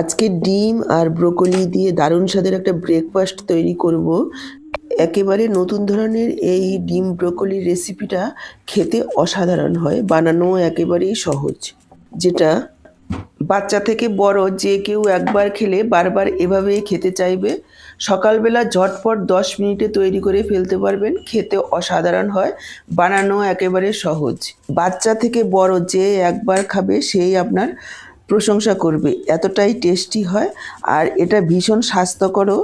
আজকে ডিম আর ব্রোকলি দিয়ে দারুণ স্বাদের একটা ব্রেকফাস্ট তৈরি করব। একেবারে নতুন ধরনের এই ডিম ব্রোকলি রেসিপিটা খেতে অসাধারণ হয় বানানো একেবারেই সহজ। যেটা বাচ্চা থেকে বড় যে কেউ একবার খেলে বারবার এভাবেই খেতে চাইবে। সকালবেলা ঝটপট দশ মিনিটে তৈরি করে ফেলতে পারবেন, খেতে অসাধারণ হয় বানানো একেবারে সহজ। বাচ্চা থেকে বড় যে একবার খাবে, সেই আপনার প্রশংসা করবে। এতটাই টেস্টি হয় আর এটা ভীষণ স্বাস্থ্যকরও।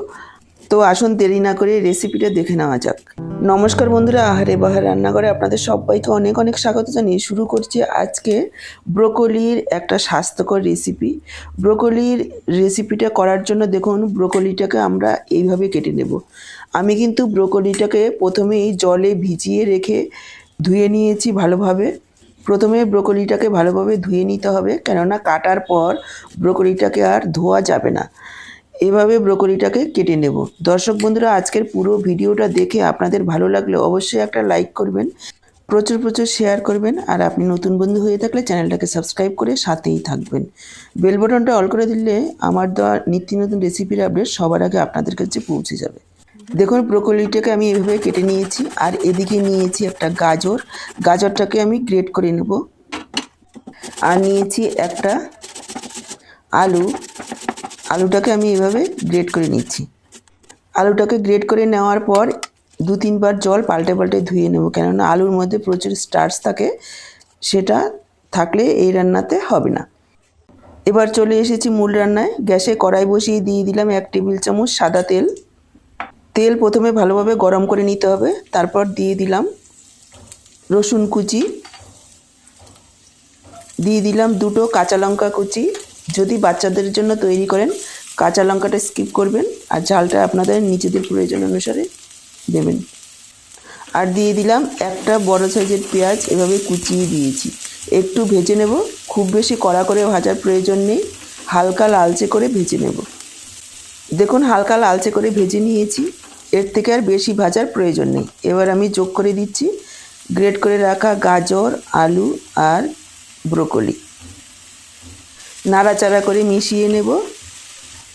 তো আসুন দেরি না করে রেসিপিটা দেখে নেওয়া যাক। নমস্কার বন্ধুরা, আহারে বাহার রান্নাঘরে আপনাদের সবাইকে অনেক অনেক স্বাগত জানিয়ে শুরু করছি আজকে ব্রোকলির একটা স্বাস্থ্যকর রেসিপি ব্রোকলির রেসিপিটা করার জন্য দেখুন, ব্রোকলিটাকে আমরা এইভাবে কেটে নেব। আমি কিন্তু ব্রোকলিটাকে প্রথমেই জলে ভিজিয়ে রেখে ধুয়ে নিয়েছি ভালোভাবে। প্রথমে ব্রোকলিটাকে ভালোভাবে ধুয়ে নিতে হবে, কেননা কাটার পর ব্রোকলিটাকে আর ধোয়া যাবে না। এভাবে ব্রোকলিটাকে কেটে নেব। দর্শক বন্ধুরা, আজকের পুরো ভিডিওটা দেখে আপনাদের ভালো লাগলে অবশ্যই একটা লাইক করবেন, প্রচুর প্রচুর শেয়ার করবেন, আর আপনি নতুন বন্ধু হয়ে থাকলে চ্যানেলটাকে সাবস্ক্রাইব করে সাথেই থাকবেন। বেল বটনটা অল করে দিলে আমার দেওয়া নিত্য নতুন রেসিপির আপডেট সবার আগে আপনাদের কাছে পৌঁছে যাবে। দেখুন, ব্রোকলিটাকে আমি এভাবে কেটে নিয়েছি, আর এদিকে নিয়েছি একটা গাজর। গাজরটাকে আমি গ্রেট করে নেব। আর নিয়েছি একটা আলু। আলুটাকে আমি এভাবে গ্রেট করে নিচ্ছি। আলুটাকে গ্রেট করে নেওয়ার পর দু তিনবার জল পাল্টে পাল্টে ধুয়ে নেব, কেননা আলুর মধ্যে প্রচুর স্টার্চ থাকে, সেটা থাকলে এই রান্নাতে হবে না। এবার চলে এসেছি মূল রান্নায়। গ্যাসে কড়াই বসিয়ে দিয়ে দিলাম এক টেবিল চামচ সাদা তেল। তেল প্রথমে ভালোভাবে গরম করে নিতে হবে। তারপর দিয়ে দিলাম রসুন কুচি। দিয়ে দিলাম দুটো কাঁচা লঙ্কা কুচি। যদি বাচ্চাদের জন্য তৈরি করেন, কাঁচা লঙ্কাটা স্কিপ করবেন আর ঝালটা আপনাদের নিজেদের প্রয়োজন অনুসারে দেবেন। আর দিয়ে দিলাম একটা বড় সাইজের পেঁয়াজ, এভাবে কুচিয়ে দিয়েছি। একটু ভেজে নেব, খুব বেশি কড়া করে ভাজার প্রয়োজন নেই, হালকা লালচে করে ভেজে নেব। দেখুন, হালকা লালচে করে ভেজে নিয়েছি। এর থেকে আর বেশি ভাজার প্রয়োজন নেই। এবার আমি যোগ করে দিচ্ছি গ্রেট করে রাখা গাজর, আলু আর ব্রোকলি। নাড়াচাড়া করে মিশিয়ে নেব।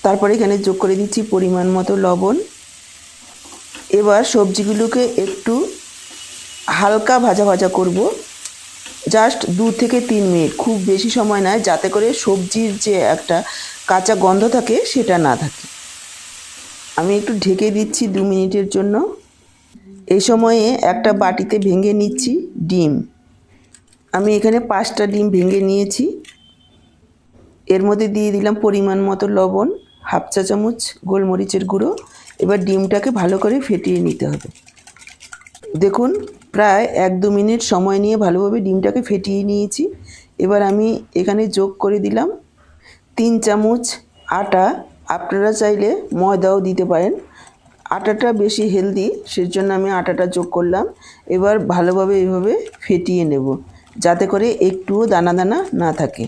তারপরে এখানে যোগ করে দিচ্ছি পরিমাণ মতো লবণ। এবার সবজিগুলোকে একটু হালকা ভাজা ভাজা করব। জাস্ট দু থেকে তিন মিনিট, খুব বেশি সময় নয়, যাতে করে সবজির যে একটা কাঁচা গন্ধ থাকে সেটা না থাকে। আমি একটু ঢেকে দিচ্ছি দু মিনিটের জন্য। এই সময়ে একটা বাটিতে ভেঙে নিচ্ছি ডিম। আমি এখানে পাঁচটা ডিম ভেঙে নিয়েছি। এর মধ্যে দিয়ে দিলাম পরিমাণ মতো লবণ, হাফ চা চামচ গোলমরিচের গুঁড়ো। এবার ডিমটাকে ভালো করে ফেটিয়ে নিতে হবে। দেখুন, প্রায় এক দু মিনিট সময় নিয়ে ভালোভাবে ডিমটাকে ফেটিয়ে নিয়েছি। এবার আমি এখানে যোগ করে দিলাম তিন চামচ আটা আপনারা চাইলে ময়দাও দিতে পারেন। আটাটা বেশি হেলদি সেজন্য আমি আটাটা যোগ করলাম। এবার ভালোভাবে এভাবে ফেটিয়ে নেব, যাতে করে একটুও দানা দানা না থাকে।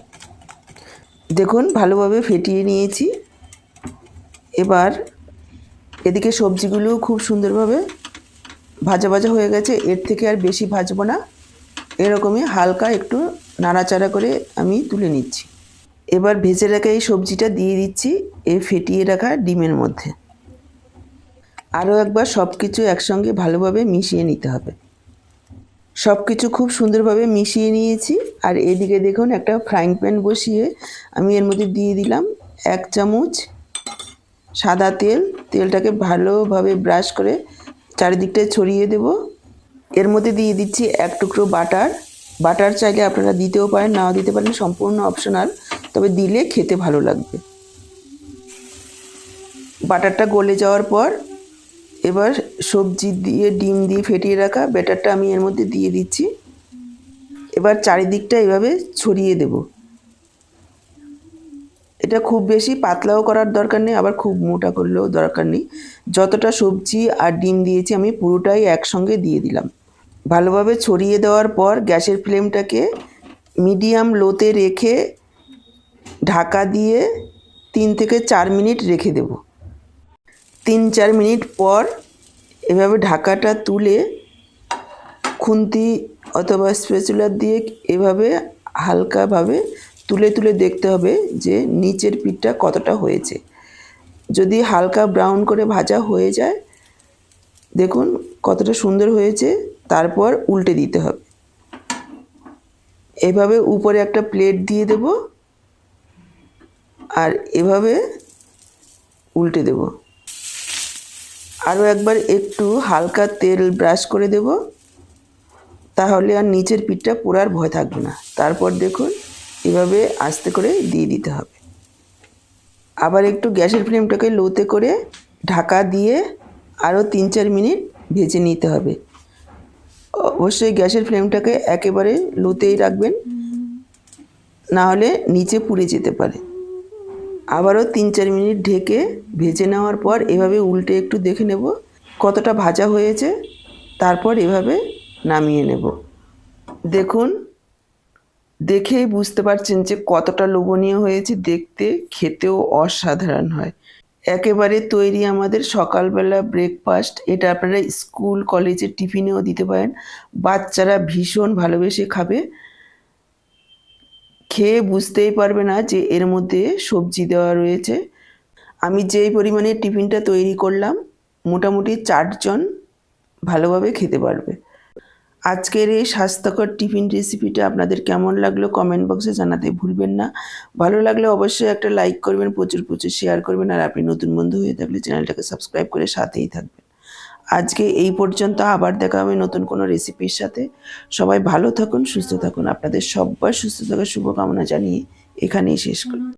দেখুন, ভালোভাবে ফেটিয়ে নিয়েছি। এবার এদিকে সবজিগুলো খুব সুন্দরভাবে ভাজা ভাজা হয়ে গেছে। এর থেকে আর বেশি ভাজবো না। এরকমই হালকা একটু নাড়াচাড়া করে আমি তুলে নিচ্ছি। এবার ভেজে রাখা এই সবজিটা দিয়ে দিচ্ছি, এ ফেটিয়ে রাখা ডিমের মধ্যে। আরও একবার সব কিছু একসঙ্গে ভালোভাবে মিশিয়ে নিতে হবে। সব কিছু খুব সুন্দরভাবে মিশিয়ে নিয়েছি, আর এদিকে দেখুন একটা ফ্রাইং প্যান বসিয়ে আমি এর মধ্যে দিয়ে দিলাম এক চামচ সাদা তেল। তেলটাকে ভালোভাবে ব্রাশ করে চারিদিকটায় ছড়িয়ে দেব। এর মধ্যে দিয়ে দিচ্ছি এক টুকরো বাটার। বাটার চাইলে আপনারা দিতেও পারেন, নাও দিতে পারেন, সম্পূর্ণ অপশনাল। তবে দিলে খেতে ভালো লাগবে। বাটারটা গলে যাওয়ার পর এবার সবজি দিয়ে, ডিম দিয়ে ফেটিয়ে রাখা ব্যাটারটা আমি এর মধ্যে দিয়ে দিচ্ছি। এবার চারিদিকটা এভাবে ছড়িয়ে দেব। এটা খুব বেশি পাতলাও করার দরকার নেই, আবার খুব মোটা করলেও দরকার নেই। যতটা সবজি আর ডিম দিয়েছি আমি পুরোটাই একসঙ্গে দিয়ে দিলাম। ভালোভাবে ছড়িয়ে দেওয়ার পর গ্যাসের ফ্লেমটাকে মিডিয়াম লোতে রেখে ঢাকা দিয়ে তিন থেকে চার মিনিট রেখে দেব। তিন চার মিনিট পর এভাবে ঢাকাটা তুলে খুন্তি অথবা স্পেচুলার দিয়ে এভাবে হালকাভাবে তুলে তুলে দেখতে হবে যে নিচের পিঠটা কতটা হয়েছে। যদি হালকা ব্রাউন করে ভাজা হয়ে যায়, দেখুন কতটা সুন্দর হয়েছে, তারপর উল্টে দিতে হবে। এভাবে উপরে একটা প্লেট দিয়ে দেব। এভাবে উল্টে দেব। আরও একবার একটু হালকা তেল ব্রাশ করে দেব। তাহলে আর নিচের পিঠটা পোড়ার ভয় থাকবে না। তারপর দেখুন, এভাবে আস্তে করে দিয়ে দিতে হবে। আবার একটু গ্যাসের ফ্লেমটাকে লোতে করে ঢাকা দিয়ে আরও তিন চার মিনিট ভেজে নিতে হবে। অবশ্যই গ্যাসের ফ্লেমটাকে একেবারে লোতেই রাখবেন। না হলে নিচে পুড়ে যেতে পারে। আবারও তিন চার মিনিট ঢেকে ভেজে নেওয়ার পর এভাবে উল্টে একটু দেখে নেব কতটা ভাজা হয়েছে। তারপর এভাবে নামিয়ে নেব। দেখুন, দেখেই বুঝতে পারছেন যে কতটা লোভনীয় হয়েছে। দেখতে খেতেও অসাধারণ হয়। একেবারে তৈরি আমাদের সকালবেলা ব্রেকফাস্ট এটা আপনারা স্কুল, কলেজের টিফিনেও দিতে পারেন। বাচ্চারা ভীষণ ভালোবেসে খাবে। খেয়ে বুঝতেই পারবে না যে এর মধ্যে সবজি দেওয়া রয়েছে। আমি যেই পরিমাণে টিফিনটা তৈরি করলাম, মোটামুটি চারজন ভালোভাবে খেতে পারবে। আজকের এই স্বাস্থ্যকর টিফিন রেসিপিটা আপনাদের কেমন লাগল কমেন্ট বক্সে জানাতে ভুলবেন না। ভালো লাগলে অবশ্যই একটা লাইক করবেন, প্রচুর প্রচুর শেয়ার করবেন, আর আপনি নতুন বন্ধু হয়ে থাকলে চ্যানেলটাকে সাবস্ক্রাইব করে সাথেই থাকবেন। আজকে এই পর্যন্ত আবার দেখা হবে নতুন কোনো রেসিপির সাথে। সবাই ভালো থাকুন, সুস্থ থাকুন। আপনাদের সব্বার সুস্থ থাকার শুভকামনা জানিয়ে এখানেই শেষ করি